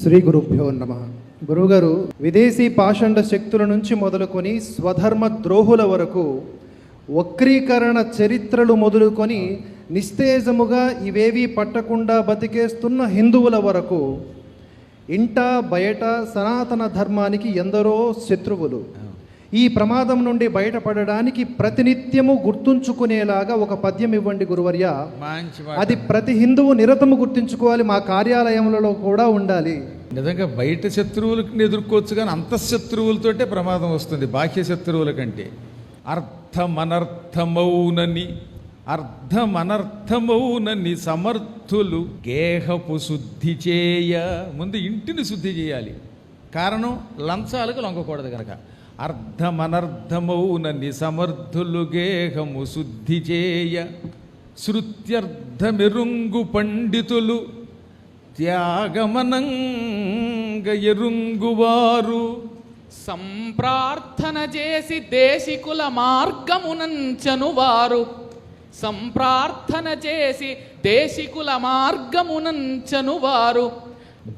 శ్రీ గురుభ్యో నమ. గురువుగారు విదేశీ పాషండ శక్తుల నుంచి మొదలుకొని స్వధర్మ ద్రోహుల వరకు వక్రీకరణ చరిత్రలు మొదలుకొని నిస్తేజముగా ఇవేవీ పట్టకుండా బతికేస్తున్న హిందువుల వరకు ఇంట బయట సనాతన ధర్మానికి ఎందరో శత్రువులు. ఈ ప్రమాదం నుండి బయటపడడానికి ప్రతినిత్యము గుర్తుంచుకునేలాగా ఒక పద్యం ఇవ్వండి గురువర్య. అది ప్రతి హిందువు నిరతము గుర్తుంచుకోవాలి మా కార్యాలయములలో కూడా ఉండాలి. నిజంగా బయట శత్రువులకు ఎదుర్కోవచ్చు కానీ అంతఃశత్రువులతోటే ప్రమాదం వస్తుంది బాహ్య శత్రువుల కంటే. అర్థమనర్థమౌనని అర్థమనర్థమౌనని సమర్థులు గేహపు శుద్ధి చేయ. ముందు ఇంటిని శుద్ధి చేయాలి. కారణం లంచాలకు లొంగకూడదు కనుక అర్థమనర్థమౌనని సమర్థులు గేహము శుద్ధి చేయ శృత్యర్థమెరుంగు పండితులు త్యాగమనంగ ఎరుంగువారు. సంప్రార్థన చేసి దేశికుల మార్గమునంచను వారు సంప్రార్థన చేసి దేశికుల మార్గమునంచను వారు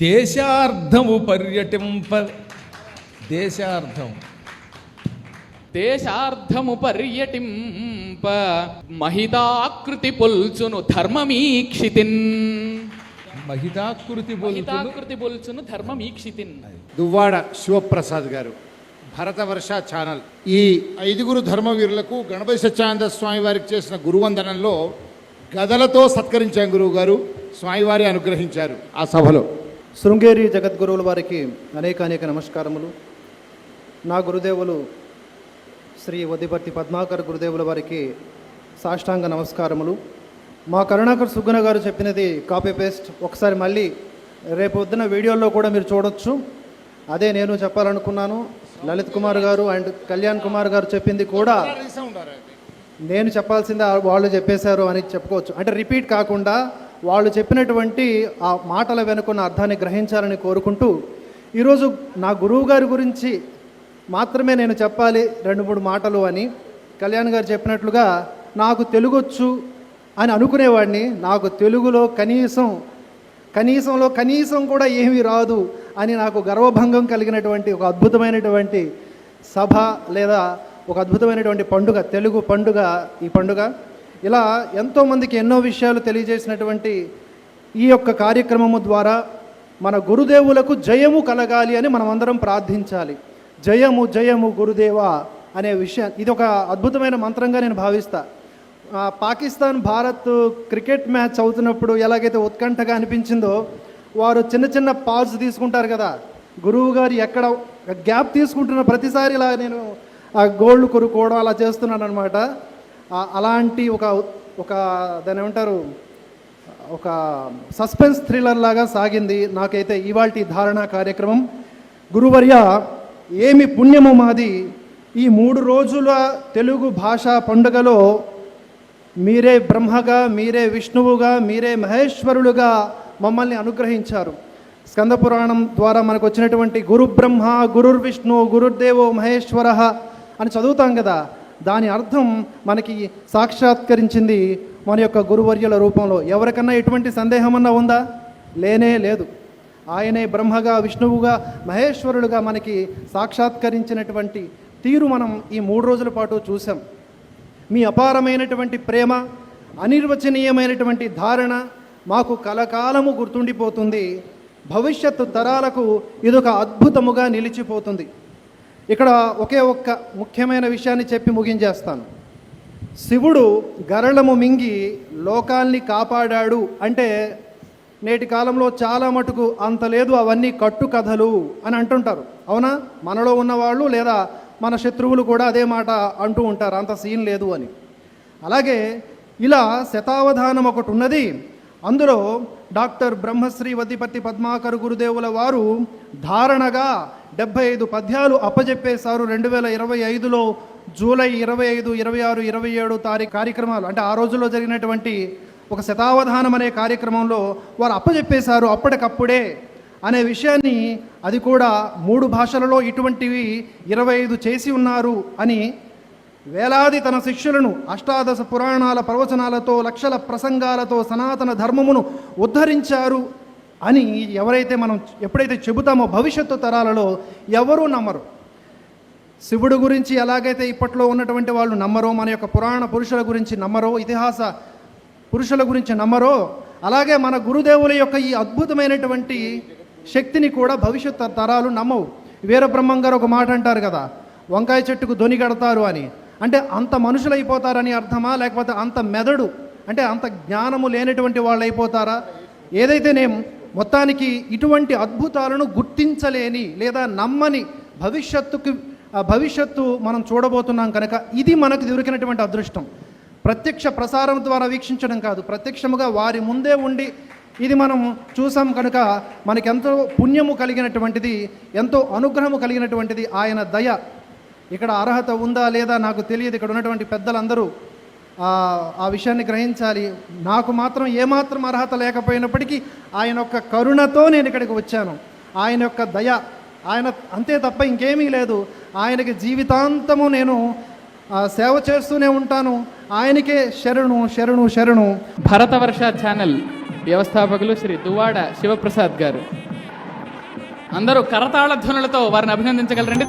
దేశార్థము పర్యటింప దేశార్థం. దేశార్థము పర్యటింప మహితాకృతి పొల్చును ధర్మమీక్షితిన్. మహితాకృతి మహితాకృతి పొల్చును ధర్మమీక్షితిన్. దువ్వాడ శివప్రసాద్ గారు భరతవర్ష ఛానల్. ఈ ఐదుగురు ధర్మవీరులకు గణపతి సత్యానంద స్వామి వారికి చేసిన గురువందనంలో గదలతో సత్కరించాం గురువు గారు స్వామివారి అనుగ్రహించారు ఆ సభలో. శృంగేరి జగద్గురువుల వారికి అనేక అనేక నమస్కారములు. నా గురుదేవులు శ్రీ వదిపర్తి పద్మాకర్ గురుదేవుల వారికి సాష్టాంగ నమస్కారములు. మా కరుణాకర్ సుగ్గన గారు చెప్పినది కాపీ పేస్ట్ ఒకసారి మళ్ళీ రేపు పొద్దున వీడియోలో కూడా మీరు చూడొచ్చు. అదే నేను చెప్పాలనుకున్నాను. లలిత్ కుమార్ గారు అండ్ కళ్యాణ్ కుమార్ గారు చెప్పింది కూడా నేను చెప్పాల్సిందే వాళ్ళు చెప్పేశారు అని చెప్పుకోవచ్చు. అంటే రిపీట్ కాకుండా వాళ్ళు చెప్పినటువంటి ఆ మాటల వెనుకున్న అర్థాన్ని గ్రహించాలని కోరుకుంటూ ఈరోజు నా గురువు గారి గురించి మాత్రమే నేను చెప్పాలి రెండు మూడు మాటలు అని. కళ్యాణ్ గారు చెప్పినట్లుగా నాకు తెలుగొచ్చు అని అనుకునేవాడిని. నాకు తెలుగులో కనీసం కనీసంలో కనీసం కూడా ఏమీ రాదు అని నాకు గర్వభంగం కలిగినటువంటి ఒక అద్భుతమైనటువంటి సభ లేదా ఒక అద్భుతమైనటువంటి పండుగ తెలుగు పండుగ ఈ పండుగ. ఇలా ఎంతోమందికి ఎన్నో విషయాలు తెలియజేసినటువంటి ఈ యొక్క కార్యక్రమము ద్వారా మన గురుదేవులకు జయము కలగాలి అని మనం అందరం ప్రార్థించాలి. జయము జయము గురుదేవ అనే విషయం. ఇది ఒక అద్భుతమైన మంత్రంగా నేను భావిస్తా. పాకిస్తాన్ భారత్ క్రికెట్ మ్యాచ్ అవుతున్నప్పుడు ఎలాగైతే ఉత్కంఠగా అనిపించిందో వారు చిన్న చిన్న పాజ్ తీసుకుంటారు కదా. గురువు గారు ఎక్కడ గ్యాప్ తీసుకుంటున్న ప్రతిసారి ఇలా నేను ఆ గోల్డ్ కొనుక్కోవడం అలా చేస్తున్నాను అనమాట అలాంటి ఒక ఒక దాని ఏమంటారు? ఒక సస్పెన్స్ థ్రిల్లర్ లాగా సాగింది. నాకైతే ఇవాళ ధారణ కార్యక్రమం. గురువర్య ఏమి పుణ్యము మాది? ఈ మూడు రోజుల తెలుగు భాష పండుగలో మీరే బ్రహ్మగా మీరే విష్ణువుగా మీరే మహేశ్వరులుగా మమ్మల్ని అనుగ్రహించారు. స్కంద పురాణం ద్వారా మనకు వచ్చినటువంటి గురు బ్రహ్మ గురుర్ గురుర్దేవో మహేశ్వర అని చదువుతాం కదా. దాని అర్థం మనకి సాక్షాత్కరించింది మన యొక్క గురువర్యుల రూపంలో. ఎవరికన్నా ఎటువంటి సందేహం అన్నా ఉందా? లేనే లేదు. ఆయనే బ్రహ్మగా విష్ణువుగా మహేశ్వరుడుగా మనకి సాక్షాత్కరించినటువంటి తీరు మనం ఈ మూడు రోజుల పాటు చూసాం మీ అపారమైనటువంటి ప్రేమ అనిర్వచనీయమైనటువంటి ధారణ మాకు కలకాలము గుర్తుండిపోతుంది. భవిష్యత్తు తరాలకు ఇదొక అద్భుతముగా నిలిచిపోతుంది. ఇక్కడ ఒకే ఒక్క ముఖ్యమైన విషయాన్ని చెప్పి ముగించేస్తాను. శివుడు గరళము మింగి లోకాల్ని కాపాడాడు అంటే నేటి కాలంలో చాలా మటుకు అంత లేదు అవన్నీ కట్టు కథలు అని అంటుంటారు. అవునా? మనలో ఉన్నవాళ్ళు లేదా మన శత్రువులు కూడా అదే మాట అంటూ ఉంటారు అంత సీన్ లేదు అని. అలాగే ఇలా శతావధానం ఒకటి ఉన్నది. అందులో డాక్టర్ బ్రహ్మశ్రీ వద్దిపత్తి పద్మాకర్ గురుదేవుల వారు ధారణగా డెబ్బై ఐదు పద్యాలు అప్పజెప్పేశారు రెండు వేల ఇరవై ఐదులో జూలై ఇరవై ఐదు ఇరవై ఆరు ఇరవై ఏడు తారీఖు కార్యక్రమాలు. అంటే ఆ రోజుల్లో జరిగినటువంటి ఒక శతావధానం అనే కార్యక్రమంలో వారు అప్పజెప్పేశారు అప్పటికప్పుడే అనే విషయాన్ని అది కూడా మూడు భాషలలో ఇటువంటివి ఇరవై ఐదు చేసి ఉన్నారు అని వేలాది తన శిష్యులను అష్టాదశ పురాణాల ప్రవచనాలతో లక్షల ప్రసంగాలతో సనాతన ధర్మమును ఉద్ధరించారు అని ఎవరైతే మనం ఎప్పుడైతే చెబుతామో భవిష్యత్తు తరాలలో ఎవరూ నమ్మరు. శివుడు గురించి ఎలాగైతే ఇప్పట్లో ఉన్నటువంటి వాళ్ళు నమ్మరో మన యొక్క పురాణ పురుషుల గురించి నమ్మరో ఇతిహాస పురుషుల గురించి నమ్మరో అలాగే మన గురుదేవుల యొక్క ఈ అద్భుతమైనటువంటి శక్తిని కూడా భవిష్యత్ తరాలు నమ్మవు. వీరబ్రహ్మం గారు ఒక మాట అంటారు కదా వంకాయ చెట్టుకు ధ్వని కడతారు అని. అంటే అంత మనుషులు అయిపోతారని అర్థమా లేకపోతే అంత మెదడు అంటే అంత జ్ఞానము లేనటువంటి వాళ్ళు అయిపోతారా ఏదైతేనేం మొత్తానికి ఇటువంటి అద్భుతాలను గుర్తించలేని లేదా నమ్మని భవిష్యత్తుకి భవిష్యత్తు మనం చూడబోతున్నాం కనుక ఇది మనకు దొరికినటువంటి అదృష్టం. ప్రత్యక్ష ప్రసారం ద్వారా వీక్షించడం కాదు. ప్రత్యక్షముగా వారి ముందే ఉండి ఇది మనం చూసాం కనుక మనకెంతో పుణ్యము కలిగినటువంటిది ఎంతో అనుగ్రహము కలిగినటువంటిది ఆయన దయ. ఇక్కడ అర్హత ఉందా లేదా నాకు తెలియదు. ఇక్కడ ఉన్నటువంటి పెద్దలందరూ ఆ విషయాన్ని గ్రహించాలి. నాకు మాత్రం ఏమాత్రం అర్హత లేకపోయినప్పటికీ ఆయన యొక్క కరుణతో నేను ఇక్కడికి వచ్చాను. ఆయన యొక్క దయ. ఆయన అంతే తప్ప ఇంకేమీ లేదు. ఆయనకి జీవితాంతము నేను సేవ చేస్తూనే ఉంటాను. ఆయనకే శరణు శరణు శరణు. భరతవర్ష ఛానల్ వ్యవస్థాపకులు శ్రీ దువాడ శివప్రసాద్ గారు. అందరూ కరతాళ ధ్వనులతో వారిని అభినందించగలరండి.